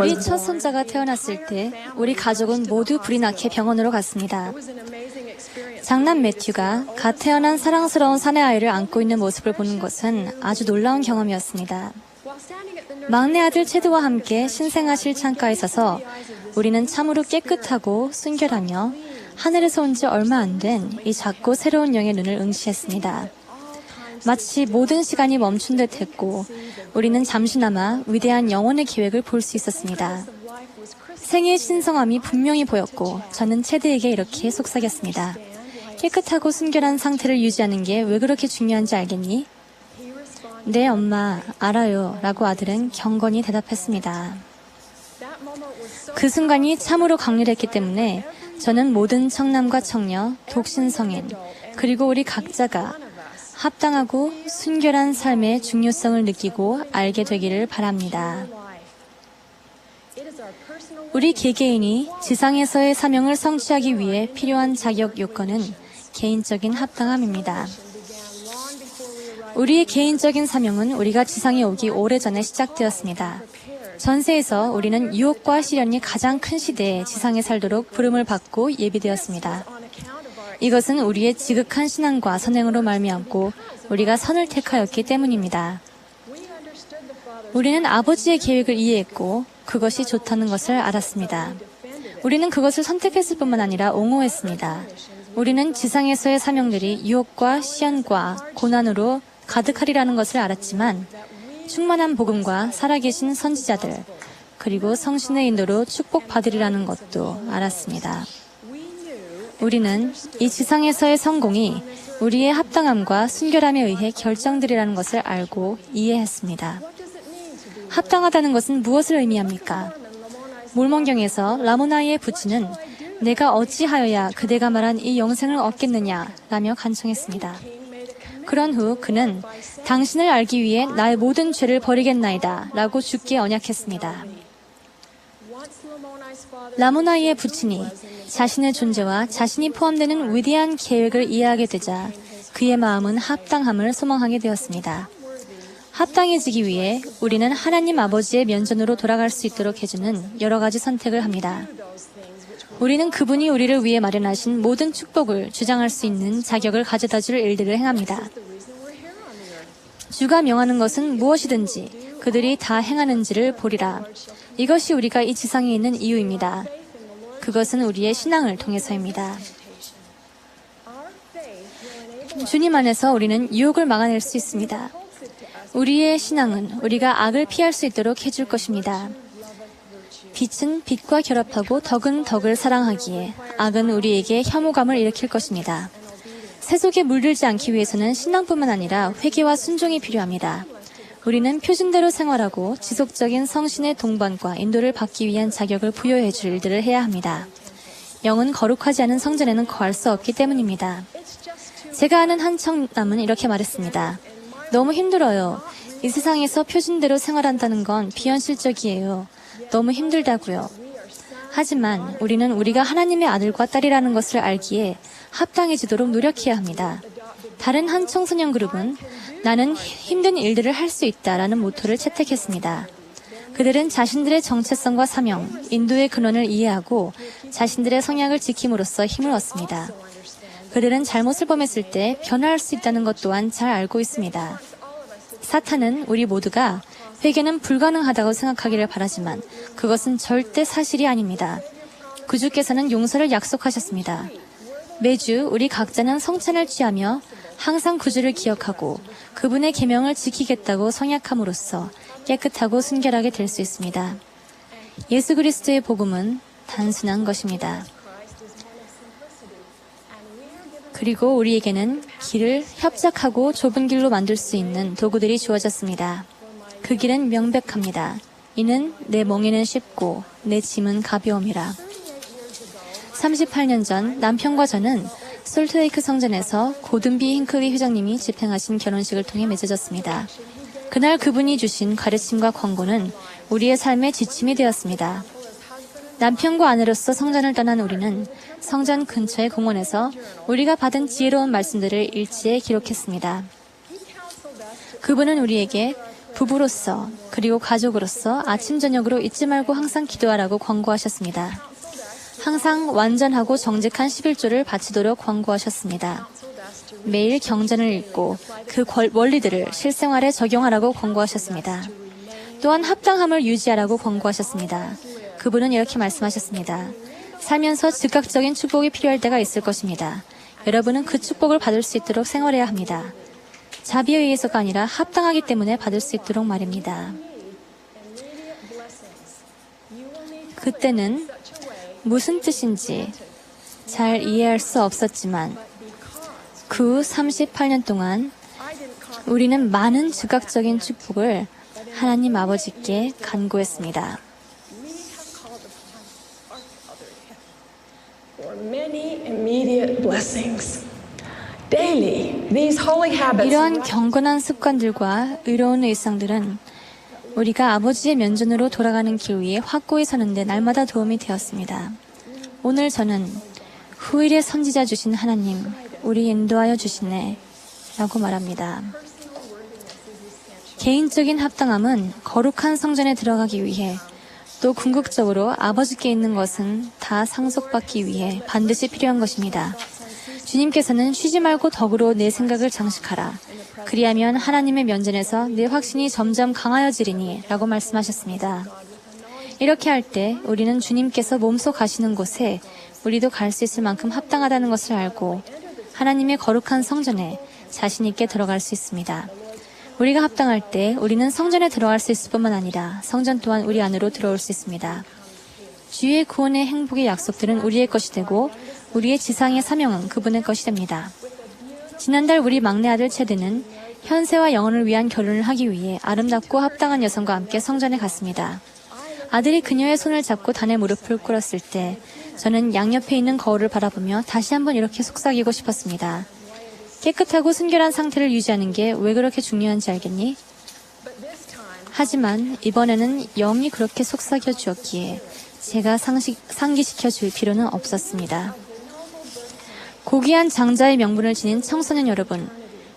우리 첫 손자가 태어났을 때 우리 가족은 모두 불이 나게 병원으로 갔습니다. 장남 매튜가 갓 태어난 사랑스러운 사내 아이를 안고 있는 모습을 보는 것은 아주 놀라운 경험이었습니다. 막내 아들 체드와 함께 신생아실 창가에 서서 우리는 참으로 깨끗하고 순결하며 하늘에서 온 지 얼마 안 된 이 작고 새로운 영의 눈을 응시했습니다. 마치 모든 시간이 멈춘 듯 했고 우리는 잠시나마 위대한 영혼의 계획을 볼 수 있었습니다. 생의 신성함이 분명히 보였고 저는 체드에게 이렇게 속삭였습니다. 깨끗하고 순결한 상태를 유지하는 게 왜 그렇게 중요한지 알겠니? 네, 엄마, 알아요. 라고 아들은 경건히 대답했습니다. 그 순간이 참으로 강렬했기 때문에 저는 모든 청남과 청녀, 독신 성인, 그리고 우리 각자가 합당하고 순결한 삶의 중요성을 느끼고 알게 되기를 바랍니다. 우리 개개인이 지상에서의 사명을 성취하기 위해 필요한 자격 요건은 개인적인 합당함입니다. 우리의 개인적인 사명은 우리가 지상에 오기 오래전에 시작되었습니다. 전세에서 우리는 유혹과 시련이 가장 큰 시대에 지상에 살도록 부름을 받고 예비되었습니다. 이것은 우리의 지극한 신앙과 선행으로 말미암고 우리가 선을 택하였기 때문입니다. 우리는 아버지의 계획을 이해했고 그것이 좋다는 것을 알았습니다. 우리는 그것을 선택했을 뿐만 아니라 옹호했습니다. 우리는 지상에서의 사명들이 유혹과 시련과 고난으로 가득하리라는 것을 알았지만 충만한 복음과 살아계신 선지자들 그리고 성신의 인도로 축복받으리라는 것도 알았습니다. 우리는 이 지상에서의 성공이 우리의 합당함과 순결함에 의해 결정되리라는 것을 알고 이해했습니다. 합당하다는 것은 무엇을 의미합니까? 몰몬경에서 라모나이의 부친은 내가 어찌하여야 그대가 말한 이 영생을 얻겠느냐 라며 간청했습니다. 그런 후 그는 당신을 알기 위해 나의 모든 죄를 버리겠나이다 라고 죽게 언약했습니다. 라모나이의 부친이 자신의 존재와 자신이 포함되는 위대한 계획을 이해하게 되자 그의 마음은 합당함을 소망하게 되었습니다. 합당해지기 위해 우리는 하나님 아버지의 면전으로 돌아갈 수 있도록 해주는 여러 가지 선택을 합니다. 우리는 그분이 우리를 위해 마련하신 모든 축복을 주장할 수 있는 자격을 가져다 줄 일들을 행합니다. 주가 명하는 것은 무엇이든지 그들이 다 행하는지를 보리라. 이것이 우리가 이 지상에 있는 이유입니다. 그것은 우리의 신앙을 통해서입니다. 주님 안에서 우리는 유혹을 막아낼 수 있습니다. 우리의 신앙은 우리가 악을 피할 수 있도록 해줄 것입니다. 빛은 빛과 결합하고 덕은 덕을 사랑하기에 악은 우리에게 혐오감을 일으킬 것입니다. 세속에 물들지 않기 위해서는 신앙뿐만 아니라 회개와 순종이 필요합니다. 우리는 표준대로 생활하고 지속적인 성신의 동반과 인도를 받기 위한 자격을 부여해 줄 일들을 해야 합니다. 영은 거룩하지 않은 성전에는 거할 수 없기 때문입니다. 제가 아는 한 청남은 이렇게 말했습니다. 너무 힘들어요. 이 세상에서 표준대로 생활한다는 건 비현실적이에요. 너무 힘들다고요. 하지만 우리는 우리가 하나님의 아들과 딸이라는 것을 알기에 합당해지도록 노력해야 합니다. 다른 한 청소년 그룹은 나는 힘든 일들을 할 수 있다라는 모토를 채택했습니다. 그들은 자신들의 정체성과 사명, 인도의 근원을 이해하고 자신들의 성향을 지킴으로써 힘을 얻습니다. 그들은 잘못을 범했을 때 변화할 수 있다는 것 또한 잘 알고 있습니다. 사탄은 우리 모두가 회개는 불가능하다고 생각하기를 바라지만 그것은 절대 사실이 아닙니다. 구주께서는 용서를 약속하셨습니다. 매주 우리 각자는 성찬을 취하며 항상 구주를 기억하고 그분의 계명을 지키겠다고 성약함으로써 깨끗하고 순결하게 될 수 있습니다. 예수 그리스도의 복음은 단순한 것입니다. 그리고 우리에게는 길을 협착하고 좁은 길로 만들 수 있는 도구들이 주어졌습니다. 그 길은 명백합니다. 이는 내 멍에는 쉽고 내 짐은 가벼움이라. 38년 전 남편과 저는 솔트레이크 성전에서 고든비 힌클리 회장님이 집행하신 결혼식을 통해 맺어졌습니다. 그날 그분이 주신 가르침과 권고는 우리의 삶의 지침이 되었습니다. 남편과 아내로서 성전을 떠난 우리는 성전 근처의 공원에서 우리가 받은 지혜로운 말씀들을 일지에 기록했습니다. 그분은 우리에게 부부로서 그리고 가족으로서 아침 저녁으로 잊지 말고 항상 기도하라고 권고하셨습니다. 항상 완전하고 정직한 11조를 바치도록 권고하셨습니다. 매일 경전을 읽고 그 권- 원리들을 실생활에 적용하라고 권고하셨습니다. 또한 합당함을 유지하라고 권고하셨습니다. 그분은 이렇게 말씀하셨습니다. 살면서 즉각적인 축복이 필요할 때가 있을 것입니다. 여러분은 그 축복을 받을 수 있도록 생활해야 합니다. 자비에 의해서가 아니라 합당하기 때문에 받을 수 있도록 말입니다. 그때는 무슨 뜻인지 잘 이해할 수 없었지만 그후 38년 동안 우리는 많은 즉각적인 축복을 하나님 아버지께 간구했습니다. 이러한 경건한 습관들과 의로운 일상들은 우리가 아버지의 면전으로 돌아가는 길 위에 확고히 서는데 날마다 도움이 되었습니다. 오늘 저는 후일의 선지자 주신 하나님, 우리 인도하여 주시네 라고 말합니다. 개인적인 합당함은 거룩한 성전에 들어가기 위해 또 궁극적으로 아버지께 있는 것은 다 상속받기 위해 반드시 필요한 것입니다. 주님께서는 쉬지 말고 덕으로 내 생각을 장식하라. 그리하면 하나님의 면전에서 내 확신이 점점 강하여지리니 라고 말씀하셨습니다. 이렇게 할 때 우리는 주님께서 몸소 가시는 곳에 우리도 갈 수 있을 만큼 합당하다는 것을 알고 하나님의 거룩한 성전에 자신 있게 들어갈 수 있습니다. 우리가 합당할 때 우리는 성전에 들어갈 수 있을 뿐만 아니라 성전 또한 우리 안으로 들어올 수 있습니다. 주의 구원의 행복의 약속들은 우리의 것이 되고 우리의 지상의 사명은 그분의 것이 됩니다. 지난달 우리 막내 아들 체드는 현세와 영혼을 위한 결혼을 하기 위해 아름답고 합당한 여성과 함께 성전에 갔습니다. 아들이 그녀의 손을 잡고 단에 무릎을 꿇었을 때 저는 양옆에 있는 거울을 바라보며 다시 한번 이렇게 속삭이고 싶었습니다. 깨끗하고 순결한 상태를 유지하는 게 왜 그렇게 중요한지 알겠니? 하지만 이번에는 영이 그렇게 속삭여 주었기에 제가 상식, 상기시켜 줄 필요는 없었습니다. 고귀한 장자의 명분을 지닌 청소년 여러분,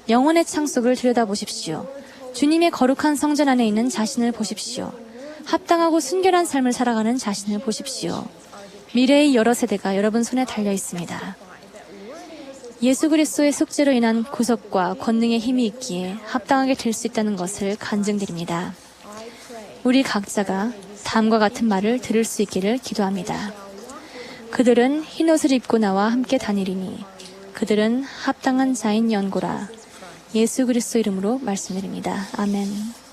영혼의 창속을 들여다보십시오. 주님의 거룩한 성전 안에 있는 자신을 보십시오. 합당하고 순결한 삶을 살아가는 자신을 보십시오. 미래의 여러 세대가 여러분 손에 달려 있습니다. 예수 그리스도의 속죄로 인한 구속과 권능의 힘이 있기에 합당하게 될 수 있다는 것을 간증드립니다. 우리 각자가 다음과 같은 말을 들을 수 있기를 기도합니다. 그들은 흰옷을 입고 나와 함께 다니리니 그들은 합당한 자인 연고라 예수 그리스도 이름으로 말씀드립니다. 아멘.